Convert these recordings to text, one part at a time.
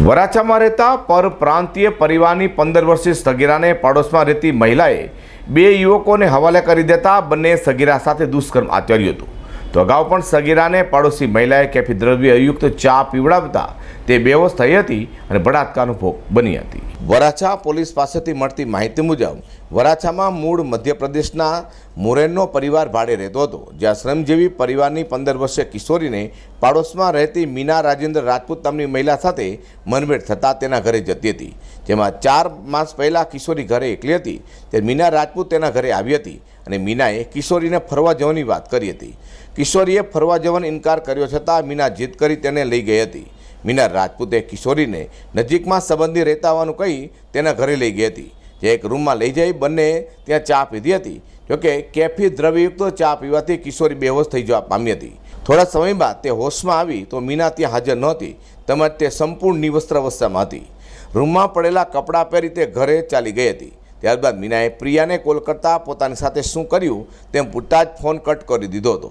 વરાછામાં રહેતા પરપ્રાંતીય પરિવારની પંદર વર્ષીય સગીરાને પાડોશમાં રહેતી મહિલાએ બે યુવકોને હવાલે કરી દેતા બંને સગીરા સાથે દુષ્કર્મ આચર્યું હતું. તો અગાઉ પણ સગીરાને પાડોશી મહિલાએ કેફી દ્રવ્યયુક્ત ચા પીવડાવતા તે બેહોશ થઈ હતી અને બળાત્કારનો ભોગ બની હતી. વરાછા પોલીસ પાસેથી મળતી માહિતી મુજબ વરાછામાં મૂળ મધ્યપ્રદેશના મુરેનનો પરિવાર ભાડે રહેતો હતો, જ્યાં શ્રમજીવી પરિવારની પંદર વર્ષીય કિશોરીને પાડોશમાં રહેતી મીના રાજેન્દ્ર રાજપૂત નામની મહિલા સાથે મનભેટ થતાં તેના ઘરે જતી હતી. જેમાં ચાર માસ પહેલાં કિશોરી ઘરે એકલી હતી, તે મીના રાજપૂત તેના ઘરે આવી હતી અને મીનાએ કિશોરીને ફરવા જવાની વાત કરી હતી. કિશોરીએ ફરવા જવાનો ઇનકાર કર્યો છતાં મીના જીદ કરી તેને લઈ ગઈ હતી. મીના રાજપૂતે કિશોરીને નજીકમાં સંબંધી રહેતા હોવાનું કહી તેના ઘરે લઈ ગઈ હતી. જે એક રૂમમાં લઈ જઈ બંને ત્યાં ચા પીધી હતી. જોકે કેફી દ્રવ્યયુક્ત ચા પીવાથી કિશોરી બેહોશ થઈ જવા પામી હતી. થોડા સમય બાદ તે હોશમાં આવી તો મીના ત્યાં હાજર નહોતી. તેમજ તે સંપૂર્ણ નિવસ્ત્ર અવસ્થામાં હતી. રૂમમાં પડેલા કપડાં પહેરી તે ઘરે ચાલી ગઈ હતી. ત્યારબાદ મીનાએ પ્રિયાને કોલ કરતાં પોતાની સાથે શું કર્યું તેમ પૂરતા જ ફોન કટ કરી દીધો હતો.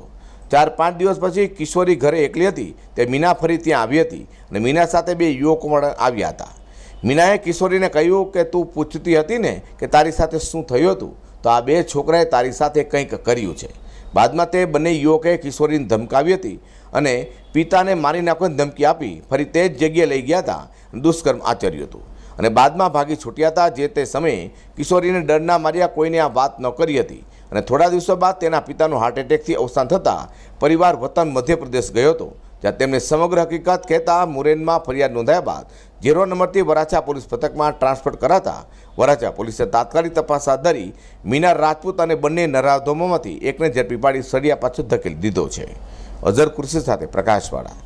ચાર પાંચ દિવસ પછી કિશોરી ઘરે એકલી હતી. તે મીના ફરી ત્યાં આવી હતી અને મીના સાથે બે યુવકો પણ આવ્યા હતા. મીનાએ કિશોરીને કહ્યું કે, તું પૂછતી હતી ને કે તારી સાથે શું થયું હતું? તો આ બે છોકરાએ તારી સાથે કંઈક કર્યું છે. બાદમાં તે બંને યુવકે કિશોરીને ધમકાવી હતી અને પિતાને મારી નાખવાની ધમકી આપી ફરી તે જ જગ્યાએ લઈ ગયા હતા, દુષ્કર્મ આચર્યું હતું. અને બાદમાં ભાગી છૂટ્યા હતા, જે તે સમયે કિશોરીને ડરના માર્યા કોઈને આ વાત ન કરી હતી. અને થોડા દિવસો બાદ તેના પિતાનું હાર્ટ એટેકથી અવસાન થતાં પરિવાર વતન મધ્યપ્રદેશ ગયો હતો. જ્યાં તેમને સમગ્ર હકીકત કહેતા મુરેનમાં ફરિયાદ નોંધાયા બાદ ઝીરો નંબરથી વરાછા પોલીસ પથકમાં ટ્રાન્સફર કરાતા વરાછા પોલીસે તાત્કાલિક તપાસ હાથ ધરી મીના રાજપૂત અને બંને નરાધમોમાંથી એકને ઝડપી પાડી સળિયા પાછળ ધકેલી દીધો છે. અઝર કુર્સી સાથે પ્રકાશવાળા.